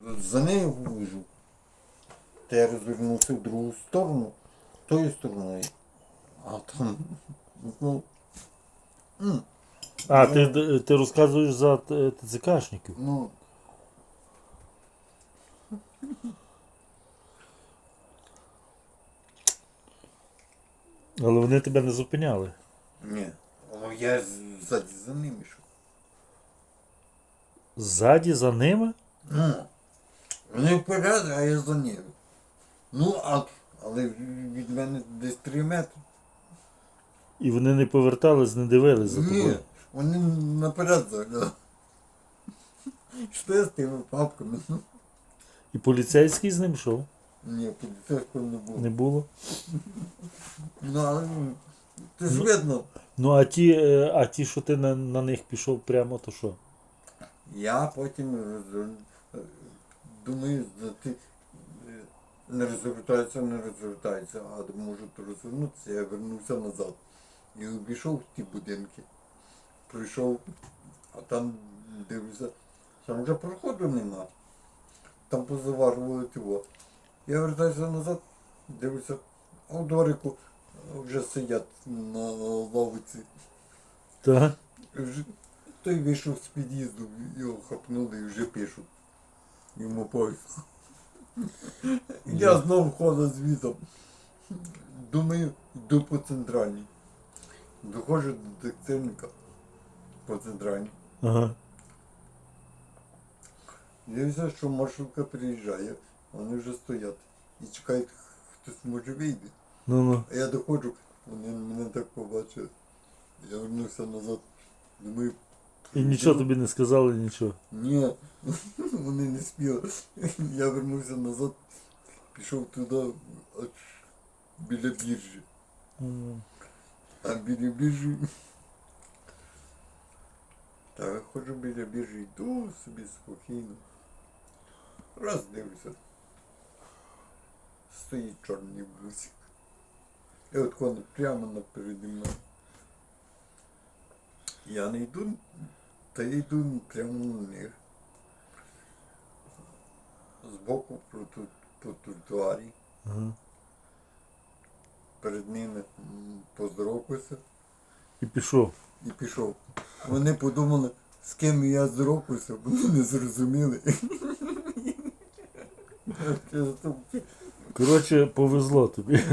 За нею вижу. Та я розвернувся в другу сторону, тою стороною. А там, ну, м, А, ти, ти розказуєш за т- ТЦКшників. ну, Але вони тебе не зупиняли. ні. Але я з- ззаді за ним йшов. Ззаді за ними? Ну, вони вперед, а я за ним. Ну, а, але від мене десь три метри. І вони не повертались, не дивились за Ні, тобою. вони наперед заглянули. Що я з тими папками? Ну, І поліцейський з ним йшов? Ні, поліцейського не було. Не було. Ну, але ну, це ж видно. Ну а ті, е, а ті, що ти на, на них пішов прямо, то що? Я потім роз- е, думаю, за ти е, не розвертається, не розвертається, а можуть розвернутися, я вернувся назад. І обійшов ті будинки. Прийшов, а там дивлюся, там вже проходу нема. Там позаварували того. Я вертаюся назад, дивлюся, а в дворику вже сидять на лавиці. Так. Вже той вийшов з під'їзду, його хапнули і вже пишуть. Йому повезло. Я знов ходу звітом. Думаю, йду по центральній. Доходжу до дитинника по центральній. Ага. Дивлюся, що маршрутка приїжджає, вони вже стоять. І чекають, хтось може вийде. Ну ну. А я доходжу, вони мене так побачили. Я вернувся назад. Думаю, І нічого тобі не сказали, нічого. Ні, вони не спіли. Я вернувся назад, пішов туди, аж біля біржі. А біля біржі. Та виходжу біля біржі, йду собі спокійно. Раз дивлюся. Стоїть чорний бусик. І от коли прямо напереді мною. Я не йду, та я йду прямо на них. Збоку по, ту- по тротуарі. Ага. Перед ними поздоровкався І пішов. і пішов. Вони подумали, з ким я здоровкався, вони не зрозуміли. Коротше, повезло тобі.